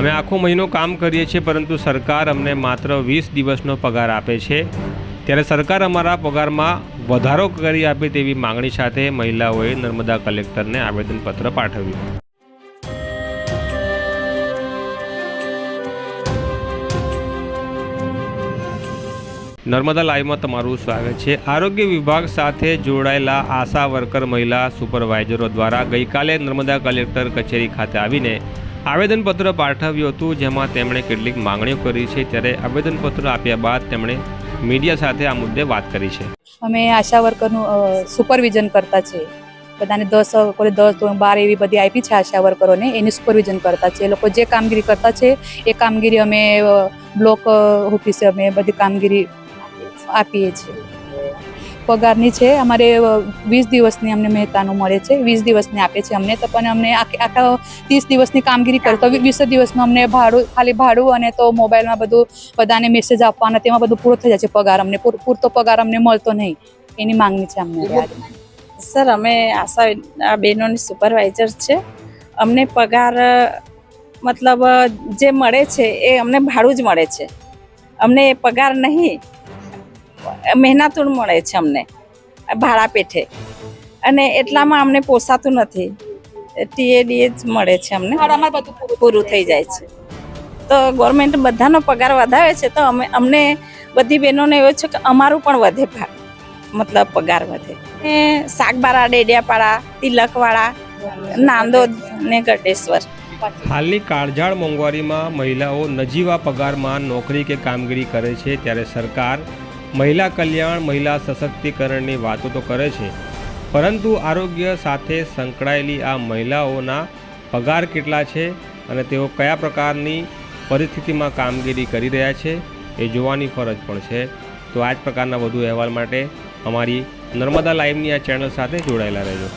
અમે આખો મહિનો કામ કરીએ છીએ, પરંતુ સરકાર અમને માત્ર વીસ દિવસનો પગાર આપે છે. ત્યારે સરકાર અમારા પગારમાં વધારો કરી આપે તેવી માંગણી સાથે મહિલાઓએ નર્મદા કલેક્ટરને આવેદનપત્ર પાઠવ્યું. નર્મદા લાઈવમાં તમારું સ્વાગત છે. આરોગ્ય વિભાગ સાથે જોડાયેલા આશા વર્કર મહિલા સુપરવાઇઝરો દ્વારા ગઈકાલે નર્મદા કલેક્ટર કચેરી ખાતે આવીને આવેદનપત્ર પાઠવ્યું હતું, જેમાં તેમણે કેટલીક માંગણીઓ કરી છે. ત્યારે આવેદનપત્ર આપ્યા બાદ તેમણે મીડિયા સાથે આ મુદ્દે વાત કરી છે. અમે આશા વર્કરનું સુપરવિઝન કરતા છીએ. બધાને દસ કોઈ દસ બાર એવી બધી આપી છે આશા વર્કરોને, એની સુપરવિઝન કરતા છે એ લોકો જે કામગીરી કરતા છે, એ કામગીરી અમે બ્લોક ઓફિસે અમે બધી કામગીરી આપીએ છીએ. પગારની છે. અમારે વીસ દિવસની અમને મહેતાનું મળે છે. વીસ દિવસની આપે છે અમને. તો પણ અમને આખે- ત્રીસ દિવસની કામગીરી કરતો વીસ દિવસનું અમને ભાડું ખાલી ભાડું અને તો મોબાઈલમાં બધું બધાને મેસેજ આપવાના તેમાં બધું પૂરો થઈ જાય છે પગાર અમને. પૂર- પૂરતો પગાર અમને મળતો નહીં. એની માંગણી છે અમને સર અમે આશા આ બહેનોની સુપરવાઇઝર છે. અમને પગાર મતલબ જે મળે છે એ અમને ભાડું જ મળે છે. અમને પગાર નહીં. મહેનતું મળે છે અમને ભાડા પેઠે. અને એટલામાં અમને પોસાતું નથી. ટીએડીએ જ મળે છે અમને. પૂરું પૂરું થઈ જાય છે. તો ગવર્મેન્ટ બધાનો પગાર વધારે છે તો અમે અમને બધી બહેનોને એવું છે કે અમારું પણ વધે ભાગ. મતલબ પગાર વધે. ને શાકબારા ડેડિયાપાડા તિલકવાળા નાંદોદ ને ગટેશ્વર હાલની કાળઝાળ મોંઘવારીમાં મહિલાઓ નજીવા પગારમાં નોકરી કે કામગીરી કરે છે ત્યારે સરકાર મહિલા કલ્યાણ, મહિલા સશક્તિકરણની વાતો તો કરે છે. પરંતુ આરોગ્ય સાથે સંકળાયેલી આ મહિલાઓના પગાર કેટલા છે અને તેઓ કયા પ્રકારની પરિસ્થિતિમાં કામગીરી કરી રહ્યા છે એ જોવાની ફરજ પણ છે. તો આ જ પ્રકારના વધુ અહેવાલ માટે અમારી નર્મદા લાઈવની આ ચેનલ સાથે જોડાયેલા રહેજો.